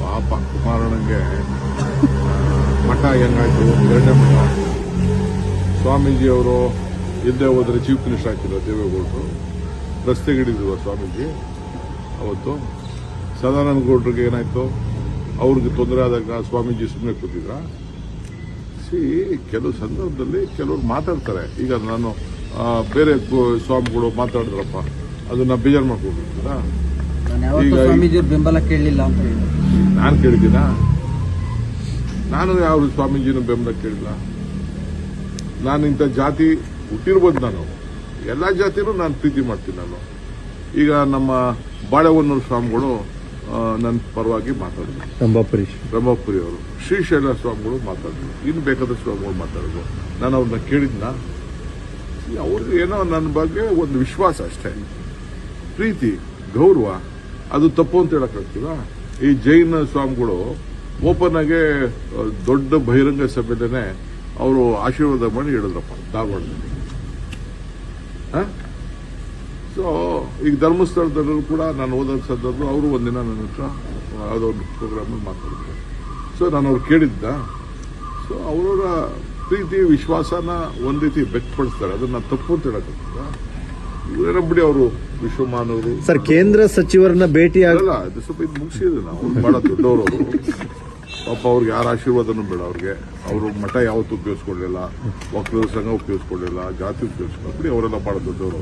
ಪಾಪ ಕುಮಾರಣ್ಣಂಗೆ ಮಠ ಹೆಂಗಾಯ್ತು? ಎರಡನೇ ಮಠ. ಸ್ವಾಮೀಜಿ ಅವರು ಹೋದರೆ ಚೀಫ್ ಮಿನಿಸ್ಟರ್ ಆಗ್ತಿಲ್ಲ ದೇವೇಗೌಡರು. ರಸ್ತೆಗಿಡಿದ್ರು ಸ್ವಾಮೀಜಿ. ಅವತ್ತು ಸದಾನಂದ ಗೌಡ್ರಿಗೆ ಏನಾಯ್ತು? ಅವ್ರಿಗೆ ತೊಂದರೆ ಆದಾಗ ಸ್ವಾಮೀಜಿ ಸುಮ್ಮನೆ ಕೂತಿದ್ರ. ಸಿ, ಕೆಲವು ಸಂದರ್ಭದಲ್ಲಿ ಕೆಲವರು ಮಾತಾಡ್ತಾರೆ. ಈಗ ನಾನು ಬೇರೆ ಸ್ವಾಮಿಗಳು ಮಾತಾಡಿದ್ರಪ್ಪ. ಅದನ್ನ ಬೇಜಾರು ಮಾಡ್ಕೊಂಡಿರ್ತೀರಾ ಯಾವತ್ತೂ ಈಗ- ಸ್ವಾಮೀಜಿಯವ್ರ ಬೆಂಬಲ ಕೇಳಲಿಲ್ಲ ಅಂತ ಹೇಳಿ ನಾನು ಕೇಳಿದ್ದೀನ? ನಾನು ಯಾವ ಸ್ವಾಮೀಜಿನ ಬೆಂಬಲ ಕೇಳಿಲ್ಲ ನಾನು ಇಂಥ ಜಾತಿ ಹುಟ್ಟಿರ್ಬೋದು ನಾನು. ಎಲ್ಲ ಜಾತಿನೂ ನಾನು ಪ್ರೀತಿ ಮಾಡ್ತೀನಿ ನಾನು. ಈಗ ನಮ್ಮ ಬಾಳೆಹೊನ್ನೂರು ಸ್ವಾಮಿಗಳು ನನ್ನ ಪರವಾಗಿ ಮಾತಾಡಿದ್ರು ರಂಭಾಪುರಿ. ಬ್ರಹ್ಮಪುರಿ ಅವರು ಶ್ರೀಶೈಲ ಸ್ವಾಮಿಗಳು ಮಾತಾಡಿದ್ರು ಇನ್ನು ಬೇಕಾದ ಸ್ವಾಮಿಗಳು ಮಾತಾಡಿದ್ರು ನಾನು ಅವ್ರನ್ನ ಕೇಳಿದ್ನ? ಅವ್ರಿಗೆ ಏನೋ ನನ್ನ ಬಗ್ಗೆ ಒಂದು ವಿಶ್ವಾಸ ಅಷ್ಟೇ. ಪ್ರೀತಿ ಗೌರವ ಅದು ತಪ್ಪು ಅಂತ ಹೇಳಕ್ಕಾಗ್ತದ ಈ ಜೈನ ಸ್ವಾಮಿಗಳು ಓಪನ್ ಆಗಿ ದೊಡ್ಡ ಬಹಿರಂಗ ಸಭೆಯಲ್ಲೇ ಅವರು ಆಶೀರ್ವಾದ ಮಾಡಿ ಹೇಳಿದ್ರಪ್ಪ, ಧಾರವಾಡದಲ್ಲಿ. ಸೊ ಈಗ ಧರ್ಮಸ್ಥಳದಲ್ಲೂ ಕೂಡ ನಾನು ಓದೋ ಸಂದರ್ಭ ಅವರು ಒಂದಿನ ನನ್ನ ಹತ್ರ ಯಾವುದೋ ಒಂದು ಮಾತಾಡಿದ್ರು. ಸೊ ನಾನು ಅವ್ರು ಕೇಳಿದ್ದ. ಸೊ ಅವರ ಪ್ರೀತಿ, ವಿಶ್ವಾಸನ ಒಂದು ರೀತಿ ವ್ಯಕ್ತಪಡಿಸ್ತಾರೆ. ಅದನ್ನ ತಪ್ಪು ಅಂತ ಹೇಳಕ್ಕಾಗ್ತದ ಇವರೇನ ಬಿಡಿ ಅವರು ವಿಶ್ವಮಾನವರು ಸರ್ ಕೇಂದ್ರ ಸಚಿವರನ್ನ ಭೇಟಿ ಆಗಲ್ಲ ಅದು ಸ್ವಲ್ಪ ಇದು ಮುಗಿಸಿದ್ರು ನಾವು ಬಹಳ ದೊಡ್ಡವರು. ಪಾಪ ಅವ್ರಿಗೆ ಯಾರ ಆಶೀರ್ವಾದನೂ ಬೇಡ ಅವ್ರಿಗೆ. ಅವರು ಮಠ ಯಾವತ್ತು ಉಪಯೋಗಿಸ್ಕೊಳ್ಳಿಲ್ಲ ವಕೀಲರ ಸಂಘ ಉಪಯೋಗಿಸ್ಕೊಳ್ಳಿಲ್ಲ ಜಾತಿ ಉಪಯೋಗಿಸ್ಕೊಂಡ್ರಿ ಅವರೆಲ್ಲ ಬಹಳ ದೊಡ್ಡವರು.